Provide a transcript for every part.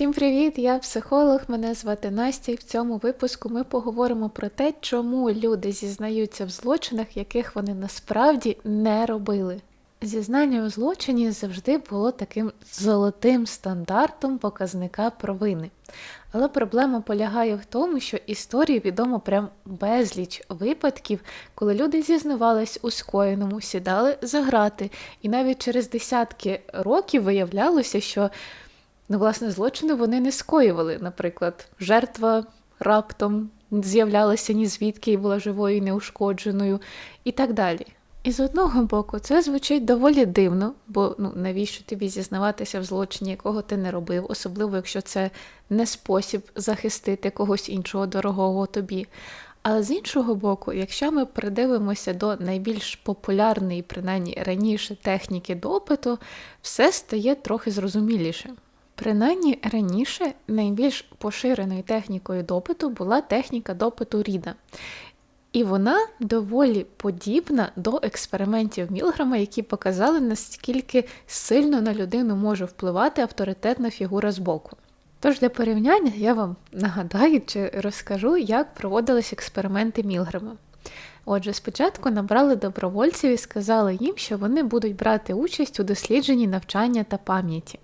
Всім привіт! Я психолог, мене звати Настя, і в цьому випуску ми поговоримо про те, чому люди зізнаються в злочинах, яких вони насправді не робили. Зізнання у злочині завжди було таким золотим стандартом показника провини. Але проблема полягає в тому, що історії відомо прям безліч випадків, коли люди зізнавались у скоєному, сідали за грати, і навіть через десятки років виявлялося, що ну, власне злочини вони не скоювали. Наприклад, жертва раптом з'являлася ні звідки і була живою і неушкодженою, і так далі. І з одного боку, це звучить доволі дивно, бо ну навіщо тобі зізнаватися в злочині, якого ти не робив, особливо якщо це не спосіб захистити когось іншого дорогого тобі. Але з іншого боку, якщо ми придивимося до найбільш популярної, принаймні раніше техніки допиту, все стає трохи зрозуміліше. Принаймні раніше найбільш поширеною технікою допиту була техніка допиту Ріда. І вона доволі подібна до експериментів Мілграма, які показали, наскільки сильно на людину може впливати авторитетна фігура збоку. Тож для порівняння я вам нагадаю чи розкажу, як проводились експерименти Мілграма. Отже, спочатку набрали добровольців і сказали їм, що вони будуть брати участь у дослідженні навчання та пам'яті.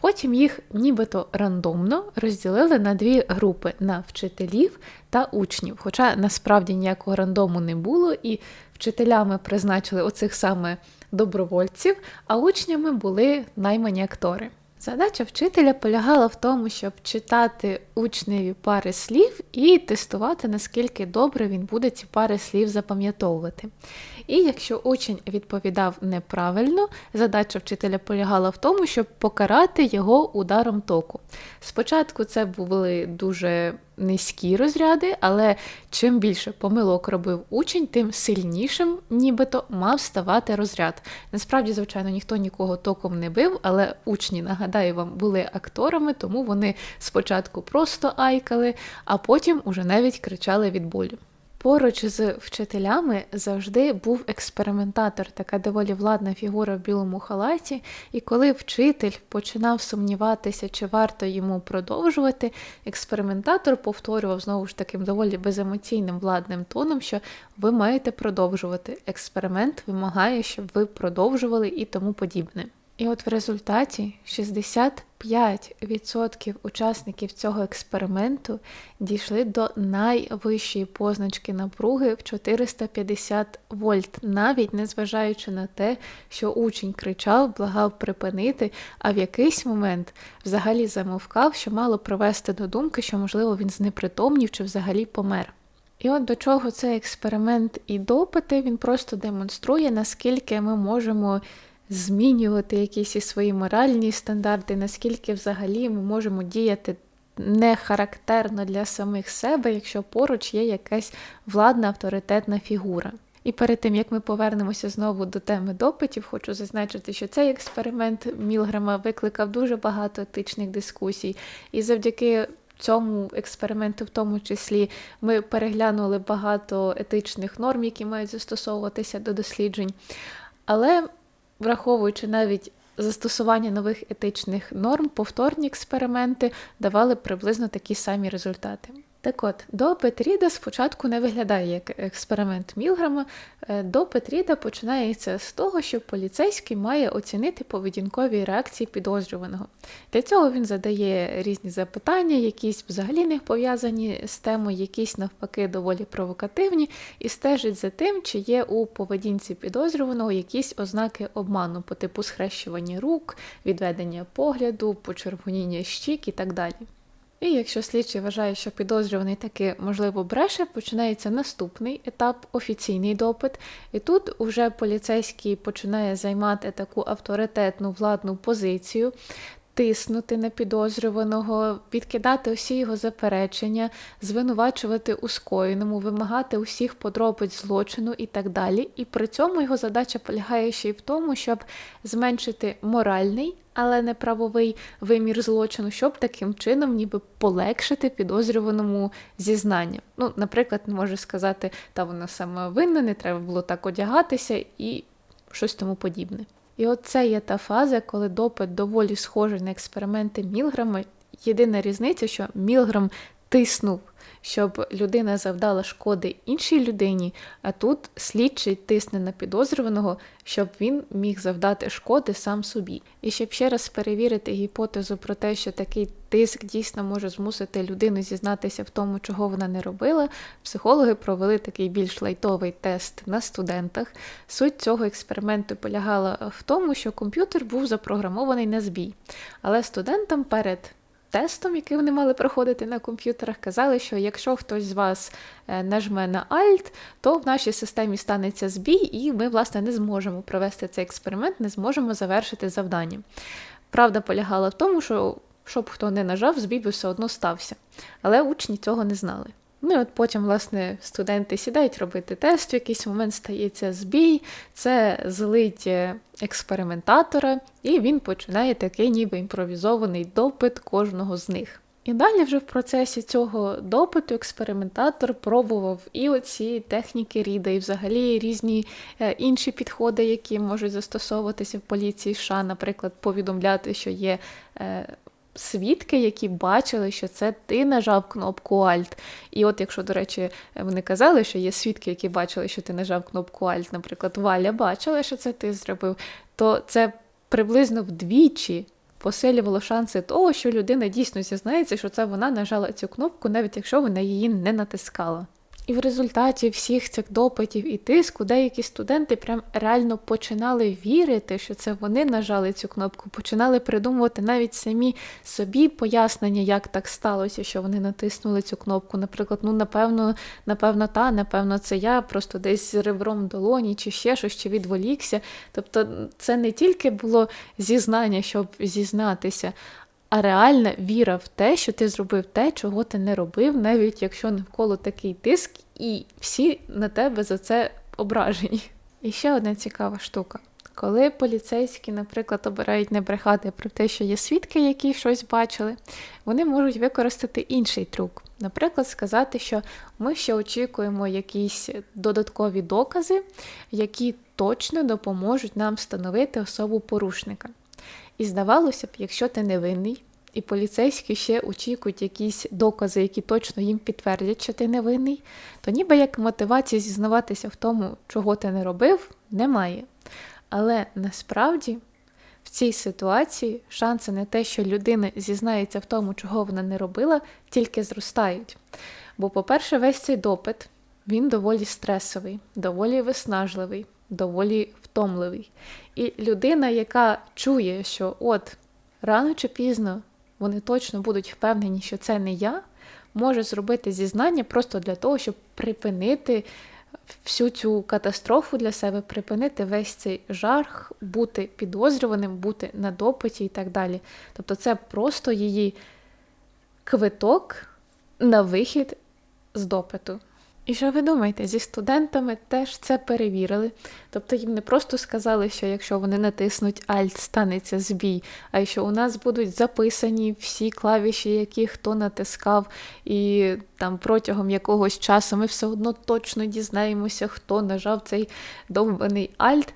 Потім їх нібито рандомно розділили на дві групи на вчителів та учнів. Хоча насправді ніякого рандому не було, і вчителями призначили оцих саме добровольців, а учнями були наймані актори. Задача вчителя полягала в тому, щоб читати учневі пари слів і тестувати, наскільки добре він буде ці пари слів запам'ятовувати. І якщо учень відповідав неправильно, задача вчителя полягала в тому, щоб покарати його ударом току. Спочатку це були дуже низькі розряди, але чим більше помилок робив учень, тим сильнішим, нібито мав ставати розряд. Насправді, звичайно, ніхто нікого током не бив, але учні, нагадаю вам, були акторами, тому вони спочатку просто айкали, а потім уже навіть кричали від болю. Поруч з вчителями завжди був експериментатор, така доволі владна фігура в білому халаті, і коли вчитель починав сумніватися, чи варто йому продовжувати, експериментатор повторював знову ж таким доволі беземоційним владним тоном, що ви маєте продовжувати. Експеримент вимагає, щоб ви продовжували і тому подібне. І от в результаті 65% учасників цього експерименту дійшли до найвищої позначки напруги в 450 вольт, навіть незважаючи на те, що учень кричав, благав припинити, а в якийсь момент взагалі замовкав, що мало привести до думки, що, можливо, він знепритомнів чи взагалі помер. І от до чого цей експеримент і допити, він просто демонструє, наскільки ми можемо змінювати якісь і свої моральні стандарти, наскільки взагалі ми можемо діяти не характерно для самих себе, якщо поруч є якась владна авторитетна фігура. І перед тим, як ми повернемося знову до теми допитів, хочу зазначити, що цей експеримент Мілграма викликав дуже багато етичних дискусій, і завдяки цьому експерименту, в тому числі, ми переглянули багато етичних норм, які мають застосовуватися до досліджень. Але враховуючи навіть застосування нових етичних норм, повторні експерименти давали приблизно такі самі результати. Так от, до Петріда спочатку не виглядає як експеримент Мілграма. Е, до Петріда починається з того, що поліцейський має оцінити поведінкові реакції підозрюваного. Для цього він задає різні запитання, якісь взагалі не пов'язані з темою, якісь навпаки доволі провокативні, і стежить за тим, чи є у поведінці підозрюваного якісь ознаки обману по типу схрещування рук, відведення погляду, почервоніння щік і так далі. І якщо слідчий вважає, що підозрюваний таки можливо бреше, починається наступний етап офіційний допит. І тут уже поліцейський починає займати таку авторитетну владну позицію. Тиснути на підозрюваного, відкидати усі його заперечення, звинувачувати у скоєному, вимагати усіх подробиць злочину і так далі. І при цьому його задача полягає ще й в тому, щоб зменшити моральний але не правовий вимір злочину, щоб таким чином ніби полегшити підозрюваному зізнання. Ну, наприклад, може сказати, та вона саме винна, не треба було так одягатися і щось тому подібне. І оце є та фаза, коли допит доволі схожий на експерименти Мілграма, Єдина різниця, що Мілграм тиснув, щоб людина завдала шкоди іншій людині, а тут слідчий тисне на підозрюваного, щоб він міг завдати шкоди сам собі. І щоб ще раз перевірити гіпотезу про те, що такий тиск дійсно може змусити людину зізнатися в тому, чого вона не робила, психологи провели такий більш лайтовий тест на студентах. Суть цього експерименту полягала в тому, що комп'ютер був запрограмований на збій, але студентам перед тестом, який вони мали проходити на комп'ютерах, казали, що якщо хтось з вас е, нажме на Alt, то в нашій системі станеться збій, і ми, власне, не зможемо провести цей експеримент, не зможемо завершити завдання. Правда полягала в тому, що щоб хто не нажав, збій би все одно стався. Але учні цього не знали. Ну і от потім, власне, студенти сідають робити тест, в якийсь момент стається збій, це злить е, експериментатора, і він починає такий ніби імпровізований допит кожного з них. І далі вже в процесі цього допиту експериментатор пробував і оці техніки Ріда, і взагалі різні е, інші підходи, які можуть застосовуватися в поліції США, наприклад, повідомляти, що є е, свідки, які бачили, що це ти нажав кнопку Alt. І от, якщо, до речі, вони казали, що є свідки, які бачили, що ти нажав кнопку Alt, наприклад, Валя бачила, що це ти зробив, то це приблизно вдвічі. Посилювало шанси того, що людина дійсно зізнається, що це вона нажала цю кнопку, навіть якщо вона її не натискала. І в результаті всіх цих допитів і тиску деякі студенти прям реально починали вірити, що це вони нажали цю кнопку, починали придумувати навіть самі собі пояснення, як так сталося, що вони натиснули цю кнопку. Наприклад, ну напевно, напевно, та, напевно, це я просто десь з ребром долоні, чи ще щось, чи відволікся. Тобто, це не тільки було зізнання, щоб зізнатися, а реальна віра в те, що ти зробив те, чого ти не робив, навіть якщо навколо такий тиск, і всі на тебе за це ображені. І ще одна цікава штука. Коли поліцейські, наприклад, обирають не брехати про те, що є свідки, які щось бачили, вони можуть використати інший трюк. Наприклад, сказати, що ми ще очікуємо якісь додаткові докази, які точно допоможуть нам встановити особу порушника. І здавалося б, якщо ти невинний, і поліцейські ще очікують якісь докази, які точно їм підтвердять, що ти невинний, то ніби як мотивації зізнаватися в тому, чого ти не робив, немає. Але насправді в цій ситуації шанси на те, що людина зізнається в тому, чого вона не робила, тільки зростають. Бо, по-перше, весь цей допит він доволі стресовий, доволі виснажливий, доволі втомливий. І людина, яка чує, що от рано чи пізно вони точно будуть впевнені, що це не я, може зробити зізнання просто для того, щоб припинити всю цю катастрофу для себе, припинити весь цей жарх, бути підозрюваним, бути на допиті і так далі. Тобто це просто її квиток на вихід з допиту. І що ви думаєте, зі студентами теж це перевірили. Тобто їм не просто сказали, що якщо вони натиснуть Alt, станеться збій, а й що у нас будуть записані всі клавіші, які хто натискав, і там протягом якогось часу ми все одно точно дізнаємося, хто нажав цей довбаний Alt.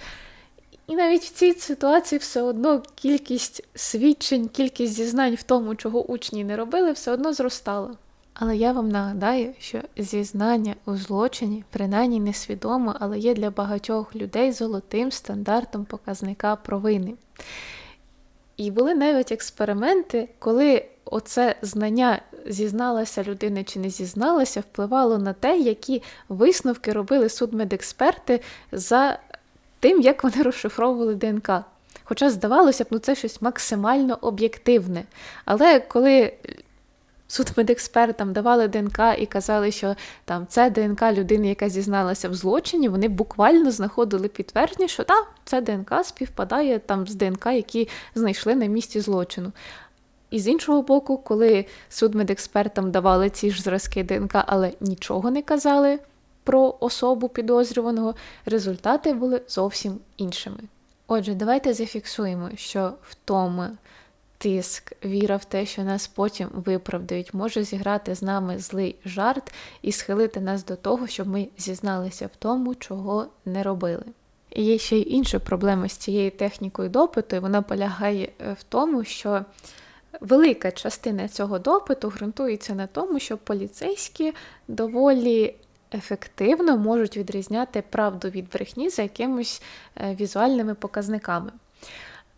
І навіть в цій ситуації все одно кількість свідчень, кількість зізнань в тому, чого учні не робили, все одно зростала. Але я вам нагадаю, що зізнання у злочині, принаймні несвідомо, але є для багатьох людей золотим стандартом показника провини. І були навіть експерименти, коли оце знання зізналася людина чи не зізналася, впливало на те, які висновки робили судмедексперти за тим, як вони розшифровували ДНК. Хоча здавалося б, ну це щось максимально об'єктивне. Але коли судмедекспертам давали ДНК і казали, що там це ДНК людини, яка зізналася в злочині, вони буквально знаходили підтвердження, що так, це ДНК співпадає там з ДНК, які знайшли на місці злочину. І з іншого боку, коли судмедекспертам давали ці ж зразки ДНК, але нічого не казали про особу підозрюваного, результати були зовсім іншими. Отже, давайте зафіксуємо, що втома тиск, віра в те, що нас потім виправдають, може зіграти з нами злий жарт і схилити нас до того, щоб ми зізналися в тому, чого не робили. І є ще й інша проблема з цією технікою допиту, і вона полягає е, в тому, що Велика частина цього допиту ґрунтується на тому, що поліцейські доволі ефективно можуть відрізняти правду від брехні за якимись е, візуальними показниками.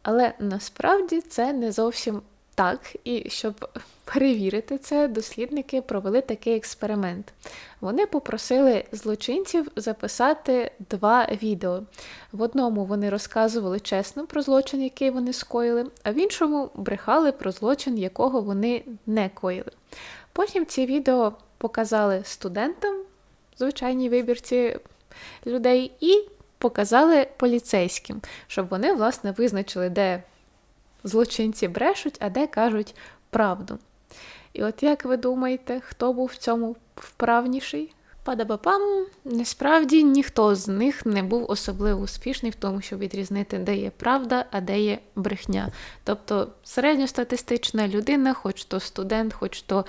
Але насправді це не зовсім так, і щоб перевірити це, дослідники провели такий експеримент. Вони попросили злочинців записати два відео. В одному вони розказували чесно про злочин, який вони скоїли, а в іншому брехали про злочин, якого вони не коїли. Потім ці відео показали студентам, звичайній вибірці людей, і показали поліцейським, щоб вони, власне, визначили, де злочинці брешуть, а де кажуть правду. І от як ви думаєте, хто був в цьому вправніший? Падабапам, насправді ніхто з них не був особливо успішний в тому, щоб відрізнити, де є правда, а де є брехня. Тобто середньостатистична людина, хоч то студент, хоч то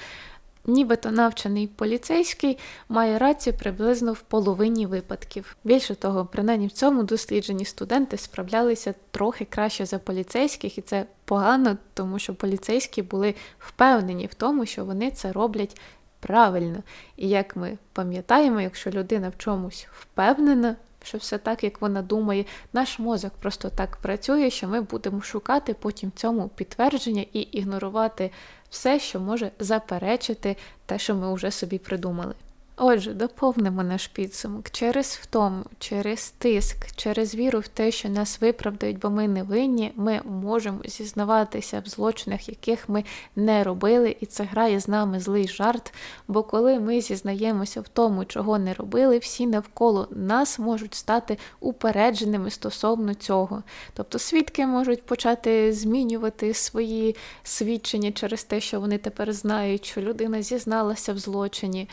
нібито навчений поліцейський, має рацію приблизно в половині випадків. Більше того, принаймні в цьому дослідженні студенти справлялися трохи краще за поліцейських, і це погано, тому що поліцейські були впевнені в тому, що вони це роблять правильно. І як ми пам'ятаємо, якщо людина в чомусь впевнена, що все так, як вона думає, наш мозок просто так працює, що ми будемо шукати потім цьому підтвердження і ігнорувати все, що може заперечити те, що ми вже собі придумали. Отже, доповнимо наш підсумок через втому, через тиск, через віру в те, що нас виправдають, бо ми не винні, ми можемо зізнаватися в злочинах, яких ми не робили, і це грає з нами злий жарт. Бо коли ми зізнаємося в тому, чого не робили, всі навколо нас можуть стати упередженими стосовно цього. Тобто свідки можуть почати змінювати свої свідчення через те, що вони тепер знають, що людина зізналася в злочині.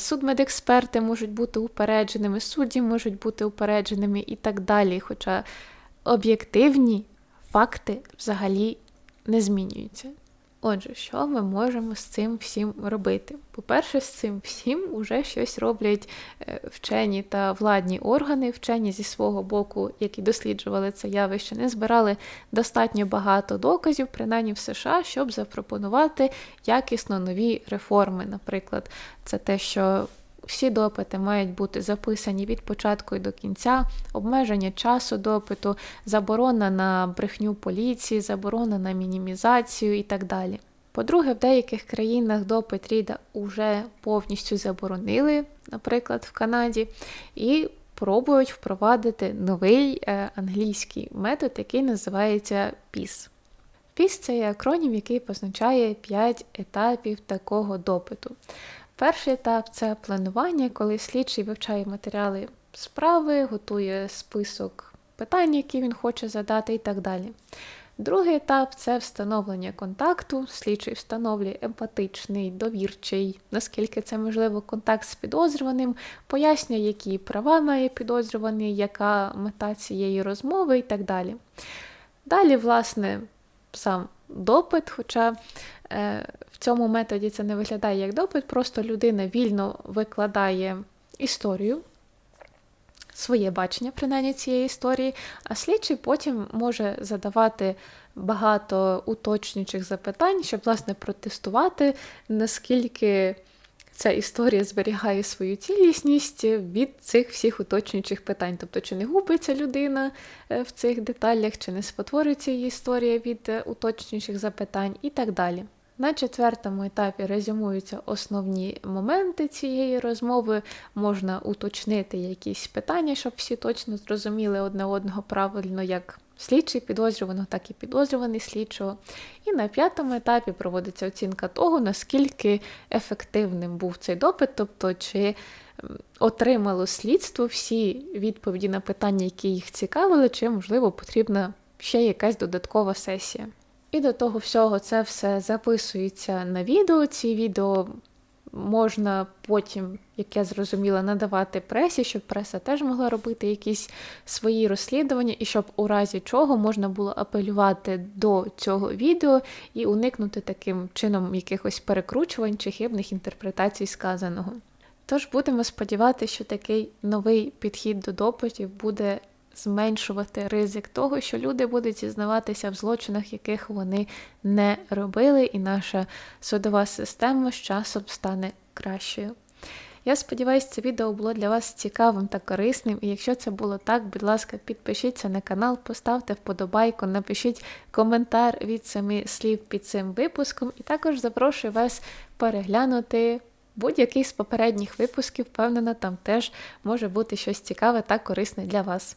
Судмедексперти можуть бути упередженими, судді можуть бути упередженими і так далі. Хоча об'єктивні факти взагалі не змінюються. Отже, що ми можемо з цим всім робити? По-перше, з цим всім уже щось роблять е, вчені та владні органи, вчені зі свого боку, які досліджували це явище, не збирали достатньо багато доказів, принаймні в США, щоб запропонувати якісно нові реформи. Наприклад, це те, що всі допити мають бути записані від початку і до кінця, обмеження часу допиту, заборона на брехню поліції, заборона на мінімізацію і так далі. По-друге, в деяких країнах допит Ріда вже повністю заборонили, наприклад, в Канаді, і пробують впровадити новий е, англійський метод, який називається PIS. PIS – це є акронім, який позначає 5 етапів такого допиту. Перший етап це планування, коли слідчий вивчає матеріали справи, готує список питань, які він хоче задати, і так далі. Другий етап це встановлення контакту. Слідчий встановлює емпатичний, довірчий, наскільки це можливо, контакт з підозрюваним, пояснює, які права має підозрюваний, яка мета цієї розмови і так далі. Далі, власне, сам допит, хоча е, в цьому методі це не виглядає як допит, просто людина вільно викладає історію, своє бачення, принаймні цієї історії, а слідчий потім може задавати багато уточнюючих запитань, щоб, власне, протестувати, наскільки. Ця історія зберігає свою цілісність від цих всіх уточнюючих питань. Тобто, чи не губиться людина е, в цих деталях, чи не спотворюється її історія від е, уточнюючих запитань і так далі. На четвертому етапі резюмуються основні моменти цієї розмови, можна уточнити якісь питання, щоб всі точно зрозуміли одне одного правильно, як слідчий підозрюваного, так і підозрюваний слідчого. І на п'ятому етапі проводиться оцінка того, наскільки ефективним був цей допит, тобто чи отримало слідство всі відповіді на питання, які їх цікавили, чи, можливо, потрібна ще якась додаткова сесія. І до того всього це все записується на відео. Ці відео можна потім, як я зрозуміла, надавати пресі, щоб преса теж могла робити якісь свої розслідування, і щоб у разі чого можна було апелювати до цього відео і уникнути таким чином якихось перекручувань чи хибних інтерпретацій сказаного. Тож будемо сподіватися, що такий новий підхід до допитів буде зменшувати ризик того, що люди будуть зізнаватися в злочинах, яких вони не робили, і наша судова система з часом стане кращою. Я сподіваюся, це відео було для вас цікавим та корисним. І якщо це було так, будь ласка, підпишіться на канал, поставте вподобайку, напишіть коментар від самі слів під цим випуском, і також запрошую вас переглянути будь-який з попередніх випусків. Впевнена, там теж може бути щось цікаве та корисне для вас.